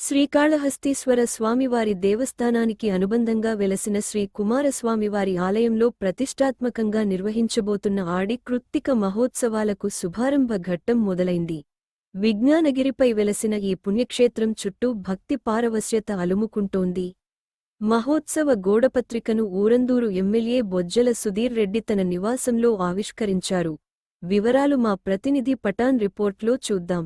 శ్రీకాళహస్తీశ్వర స్వామివారి దేవస్థానానికి అనుబంధంగా వెలసిన శ్రీ కుమారస్వామివారి ఆలయంలో ప్రతిష్టాత్మకంగా నిర్వహించబోతున్న ఆడి కృత్తిక మహోత్సవాలకు శుభారంభ ఘట్టం మొదలైంది. విజ్ఞానగిరిపై వెలసిన ఈ పుణ్యక్షేత్రం చుట్టూ భక్తి పారవశ్యత అలుముకుంటోంది. మహోత్సవ గోడపత్రికను ఊరందూరు ఎమ్మెల్యే బొజ్జల సుధీర్ రెడ్డి తన నివాసంలో ఆవిష్కరించారు. వివరాలు మా ప్రతినిధి పటాన్ రిపోర్ట్లో చూద్దాం.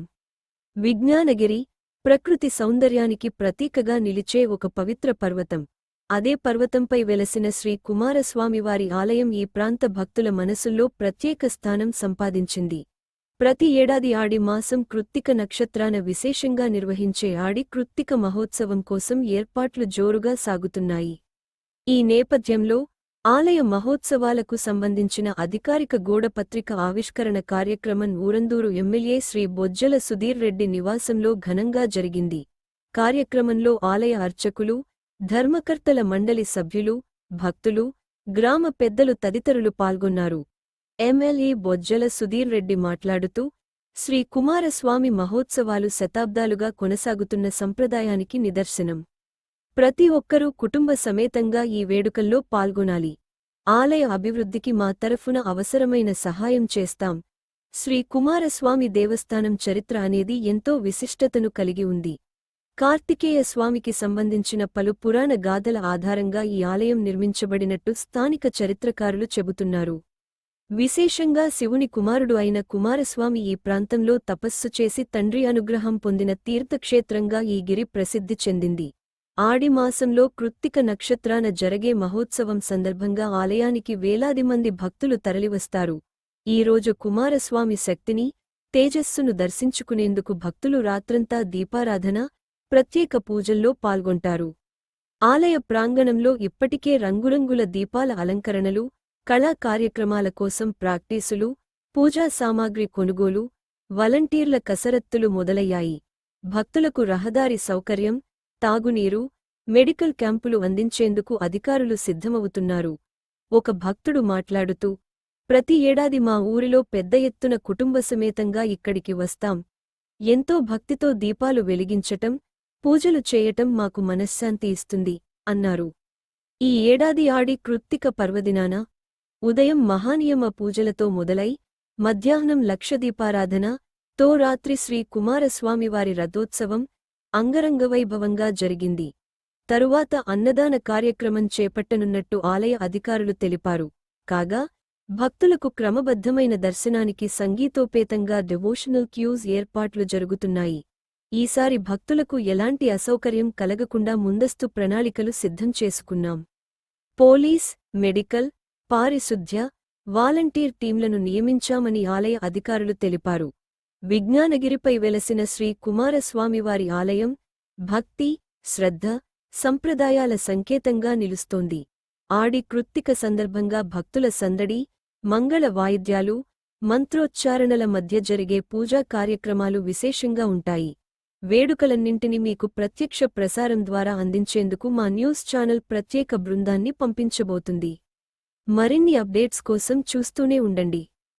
విజ్ఞానగిరి ప్రకృతి సౌందర్యానికి ప్రతీకగా నిలిచే ఒక పవిత్ర పర్వతం. అదే పర్వతంపై వెలసిన శ్రీ కుమారస్వామివారి ఆలయం ఈ ప్రాంత భక్తుల మనసుల్లో ప్రత్యేక స్థానం సంపాదించింది. ప్రతి ఏడాది ఆడి మాసం కృత్తిక నక్షత్రాన విశేషంగా నిర్వహించే ఆడి కృత్తిక మహోత్సవం కోసం ఏర్పాట్లు జోరుగా సాగుతున్నాయి. ఈ నేపథ్యంలో ఆలయ మహోత్సవాలకు సంబంధించిన అధికారిక గోడపత్రిక ఆవిష్కరణ కార్యక్రమం ఊరందూరు ఎమ్మెల్యే శ్రీ బొజ్జల సుధీర్ రెడ్డి నివాసంలో ఘనంగా జరిగింది. కార్యక్రమంలో ఆలయ అర్చకులు ధర్మకర్తల మండలి సభ్యులు భక్తులు గ్రామ పెద్దలు తదితరులు పాల్గొన్నారు. ఎమ్మెల్యే బొజ్జల సుధీర్ రెడ్డి మాట్లాడుతూ శ్రీ కుమారస్వామి మహోత్సవాలు శతాబ్దాలుగా కొనసాగుతున్న సంప్రదాయానికి నిదర్శనం. ప్రతి ఒక్కరూ కుటుంబ సమేతంగా ఈ వేడుకల్లో పాల్గొనాలి. ఆలయ అభివృద్ధికి మా తరఫున అవసరమైన సహాయం చేస్తాం. శ్రీ కుమారస్వామి దేవస్థానం చరిత్ర అనేది ఎంతో విశిష్టతను కలిగి ఉంది. కార్తికేయ స్వామికి సంబంధించిన పలు పురాణ గాథల ఆధారంగా ఈ ఆలయం నిర్మించబడినట్టు స్థానిక చరిత్రకారులు చెబుతున్నారు. విశేషంగా శివుని కుమారుడు అయిన కుమారస్వామి ఈ ప్రాంతంలో తపస్సు చేసి తండ్రి అనుగ్రహం పొందిన తీర్థక్షేత్రంగా ఈ గిరి ప్రసిద్ధి చెందింది. ఆడిమాసంలో కృత్తిక నక్షత్రాన జరగే మహోత్సవం సందర్భంగా ఆలయానికి వేలాది మంది భక్తులు తరలివస్తారు. ఈరోజు కుమారస్వామి శక్తిని తేజస్సును దర్శించుకునేందుకు భక్తులు రాత్రంతా దీపారాధన ప్రత్యేక పూజల్లో పాల్గొంటారు. ఆలయ ప్రాంగణంలో ఇప్పటికే రంగురంగుల దీపాల అలంకరణలు కళా కార్యక్రమాల కోసం ప్రాక్టీసులు పూజా సామాగ్రి కొనుగోలు వలంటీర్ల కసరత్తులు మొదలయ్యాయి. భక్తులకు రహదారి సౌకర్యం తాగునీరు మెడికల్ క్యాంపులు అందించేందుకు అధికారులు సిద్ధమవుతున్నారు. ఒక భక్తుడు మాట్లాడుతూ ప్రతి ఏడాది మా ఊరిలో పెద్ద ఎత్తున కుటుంబసమేతంగా ఇక్కడికి వస్తాం. ఎంతో భక్తితో దీపాలు వెలిగించటం పూజలు చేయటం మాకు మనశ్శాంతి ఇస్తుంది అన్నారు. ఈ ఏడాది ఆడి కృత్తిక పర్వదినాన ఉదయం మహానియమ పూజలతో మొదలై మధ్యాహ్నం లక్షదీపారాధన తో రాత్రి శ్రీ కుమారస్వామివారి రథోత్సవం అంగరంగవైభవంగా జరిగింది. తరువాత అన్నదాన కార్యక్రమం చేపట్టనున్నట్టు ఆలయ అధికారులు తెలిపారు. కాగా భక్తులకు క్రమబద్ధమైన దర్శనానికి సంగీతోపేతంగా డెవోషనల్ క్యూస్ ఏర్పాట్లు జరుగుతున్నాయి. ఈసారి భక్తులకు ఎలాంటి అసౌకర్యం కలగకుండా ముందస్తు ప్రణాళికలు సిద్ధం చేసుకున్నాం. పోలీస్ మెడికల్ పారిశుద్ధ్య వాలంటీర్ టీంలను నియమించామని ఆలయ అధికారులు తెలిపారు. విజ్ఞానగిరిపై వెలసిన శ్రీ కుమారస్వామివారి ఆలయం భక్తి శ్రద్ధ సంప్రదాయాల సంకేతంగా నిలుస్తోంది. ఆడి కృత్తిక సందర్భంగా భక్తుల సందడి మంగళ వాయిద్యాలు మంత్రోచ్చారణల మధ్య జరిగే పూజా కార్యక్రమాలు విశేషంగా ఉంటాయి. వేడుకలన్నింటినీ మీకు ప్రత్యక్ష ప్రసారం ద్వారా అందించేందుకు మా న్యూస్ ఛానల్ ప్రత్యేక బృందాన్ని పంపించబోతుంది. మరిన్ని అప్డేట్స్ కోసం చూస్తూనే ఉండండి.